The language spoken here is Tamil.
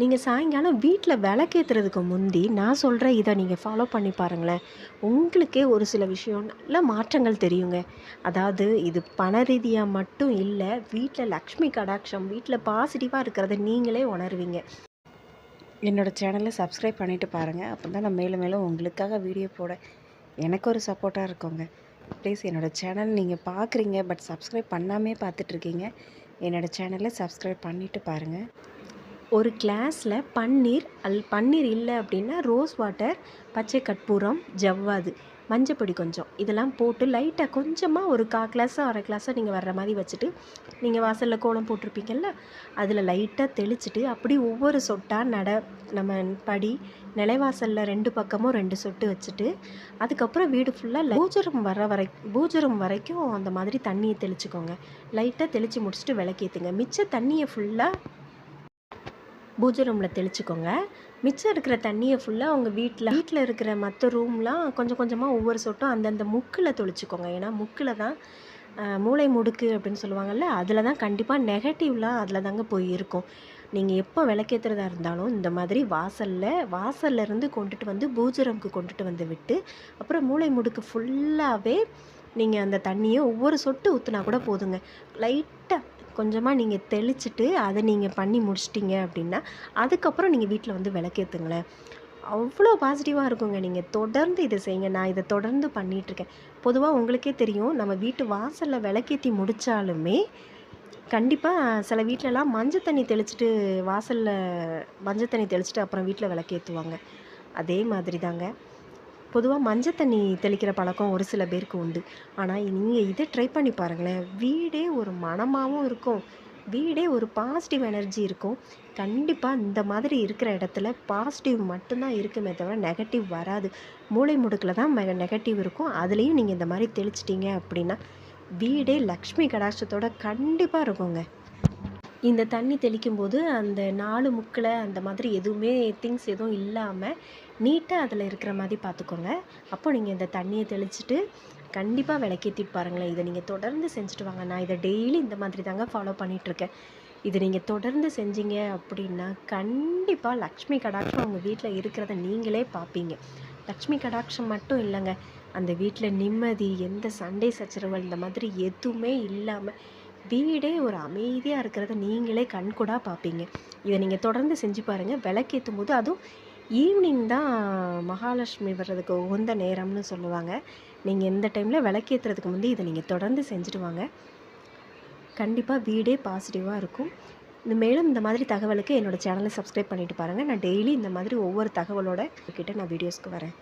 நீங்கள் சாயங்காலம் வீட்டில் விளக்கேத்துறதுக்கு முந்தி நான் சொல்கிற இதை நீங்கள் ஃபாலோ பண்ணி பாருங்களேன். உங்களுக்கே ஒரு சில விஷயம் நல்ல மாற்றங்கள் தெரியுங்க. அதாவது இது பண ரீதியாக மட்டும் இல்லை வீட்டில் லக்ஷ்மி கடாட்சம் வீட்டில் பாசிட்டிவாக இருக்கிறத நீங்களே உணர்வீங்க. என்னோடய சேனலை சப்ஸ்கிரைப் பண்ணிவிட்டு பாருங்கள் அப்போ தான் நான் மேலும் மேலும் உங்களுக்காக வீடியோ போட எனக்கு ஒரு சப்போர்ட்டாக இருக்குங்க. ப்ளீஸ் என்னோடய சேனல் நீங்கள் பார்க்குறீங்க பட் சப்ஸ்கிரைப் பண்ணாமே பார்த்துட்ருக்கீங்க என்னோடய சேனலை சப்ஸ்கிரைப் பண்ணிவிட்டு பாருங்கள் ஒரு கிளாஸில் பன்னீர் அல் பன்னீர் இல்லை அப்படின்னா ரோஸ் வாட்டர் பச்சை கற்பூரம் ஜவ்வாது மஞ்சப்பொடி கொஞ்சம். இதெல்லாம் போட்டு லைட்டாக கொஞ்சமாக ஒரு கா கிளாஸோ அரை கிளாஸோ நீங்கள் வர்ற மாதிரி வச்சுட்டு நீங்கள் வாசலில் கோலம் போட்டிருப்பீங்கள்ல அதில் லைட்டாக தெளிச்சிட்டு அப்படி ஒவ்வொரு சொட்டாக நட நம்ம படி நிலைவாசலில் ரெண்டு பக்கமும் ரெண்டு சொட்டு வச்சுட்டு அதுக்கப்புறம் வீடு ஃபுல்லாக பூஜரம் வர வரை பூஜரம் வரைக்கும் அந்த மாதிரி தண்ணியை தெளிச்சுக்கோங்க. லைட்டாக தெளித்து முடிச்சுட்டு விளக்கேற்றுங்க மிச்ச தண்ணியை ஃபுல்லாக பூஜை ரூமில் தெளிச்சுக்கோங்க. மிச்சம் இருக்கிற தண்ணியை ஃபுல்லாக உங்கள் வீட்டில் வீட்டில் இருக்கிற மற்ற ரூம்லாம் கொஞ்சம் கொஞ்சமாக ஒவ்வொரு சொட்டும் அந்தந்த முக்கில் தெளிச்சுக்கோங்க. ஏன்னா முக்கில் தான் மூளை முடுக்கு அப்படின்னு சொல்லுவாங்கள்ல அதில் தான் கண்டிப்பாக நெகட்டிவ்லாம் அதில் தாங்க போய் இருக்கும். நீங்கள் எப்போ விளக்கேற்றுறதா இருந்தாலும் இந்த மாதிரி வாசலில் வாசல்ல இருந்து கொண்டுட்டு வந்து பூஜரம்க்கு கொண்டுட்டு வந்து விட்டு அப்புறம் மூளை முடுக்கு ஃபுல்லாகவே நீங்கள் அந்த தண்ணியை ஒவ்வொரு சொட்டு ஊற்றுனா கூட போதுங்க. லைட்டாக கொஞ்சமாக நீங்கள் தெளிச்சுட்டு அதை நீங்கள் பண்ணி முடிச்சிட்டிங்க அப்படின்னா அதுக்கப்புறம் நீங்கள் வீட்டில் வந்து விளக்கேற்றுங்களேன் அவ்வளோ பாசிட்டிவாக இருக்குங்க. நீங்கள் தொடர்ந்து இதை செய்யுங்க நான் இதை தொடர்ந்து பண்ணிகிட்ருக்கேன் பொதுவாக உங்களுக்கே தெரியும் நம்ம வீட்டு வாசலில் விளக்கேற்றி முடித்தாலுமே கண்டிப்பாக சில வீட்டிலலாம் மஞ்சள் தண்ணி தெளிச்சிட்டு வாசலில் மஞ்சள் தண்ணி தெளிச்சிட்டு அப்புறம் வீட்டில் விளக்கேற்றுவாங்க அதே மாதிரி தாங்க பொதுவாக மஞ்சள் தண்ணி தெளிக்கிற பழக்கம் ஒரு சில பேருக்கு உண்டு. ஆனால் நீங்கள் இதை ட்ரை பண்ணி பாருங்களேன். வீடே ஒரு மனமாகவும் இருக்கும். வீடே ஒரு பாசிட்டிவ் எனர்ஜி இருக்கும். கண்டிப்பாக இந்த மாதிரி இருக்கிற இடத்துல பாசிட்டிவ் மட்டும்தான் இருக்குமே தவிர நெகட்டிவ் வராது. மூளை முடுக்கில் தான் நெகட்டிவ் இருக்கும். அதுலேயும் நீங்கள் இந்த மாதிரி தெளிச்சிட்டிங்க அப்படின்னா வீடே லக்ஷ்மி கடாட்சத்தோட கண்டிப்பாக இருக்குங்க. இந்த தண்ணி தெளிக்கும் போது அந்த நாலு முக்கில் அந்த மாதிரி எதுவுமே திங்ஸ் எதுவும் இல்லாமல் நீட்டாக அதில் இருக்கிற மாதிரி பார்த்துக்கோங்க. அப்போ நீங்கள் இந்த தண்ணியை தெளிச்சிட்டு கண்டிப்பாக விளக்கேற்றிட்டு பாருங்களேன். இதை நீங்கள் தொடர்ந்து செஞ்சுட்டு வாங்க. நான் இதை டெய்லி இந்த மாதிரி தாங்க ஃபாலோ பண்ணிகிட்ருக்கேன் இதை நீங்கள் தொடர்ந்து செஞ்சீங்க அப்படின்னா கண்டிப்பாக லக்ஷ்மி கடாட்சம் உங்கள் வீட்டில் இருக்கிறத நீங்களே பார்ப்பீங்க. லக்ஷ்மி கடாட்சம் மட்டும் இல்லைங்க. அந்த வீட்டில் நிம்மதி எந்த சண்டை சச்சரவு இந்த மாதிரி எதுவுமே இல்லாமல் வீடே ஒரு அமைதியாக இருக்கிறத நீங்களே கண்கூடாக பார்ப்பீங்க இதை நீங்கள் தொடர்ந்து செஞ்சு பாருங்கள் விளக்கேற்றும் போது அதுவும் ஈவினிங் தான் மகாலட்சுமி வர்றதுக்கு உகந்த நேரம்னு சொல்லுவாங்க. நீங்கள் எந்த டைமில் விளக்கேற்றுறதுக்கு முந்தி இதை நீங்கள் தொடர்ந்து செஞ்சுட்டு வாங்க. கண்டிப்பாக வீடே பாசிட்டிவாக இருக்கும். இந்த மேலும் இந்த மாதிரி தகவலுக்கு என்னோடய சேனலை சப்ஸ்கிரைப் பண்ணிட்டு பாருங்கள் நான் டெய்லி இந்த மாதிரி ஒவ்வொரு தகவலோட கிட்டே நான் வீடியோஸ்க்கு வரேன்.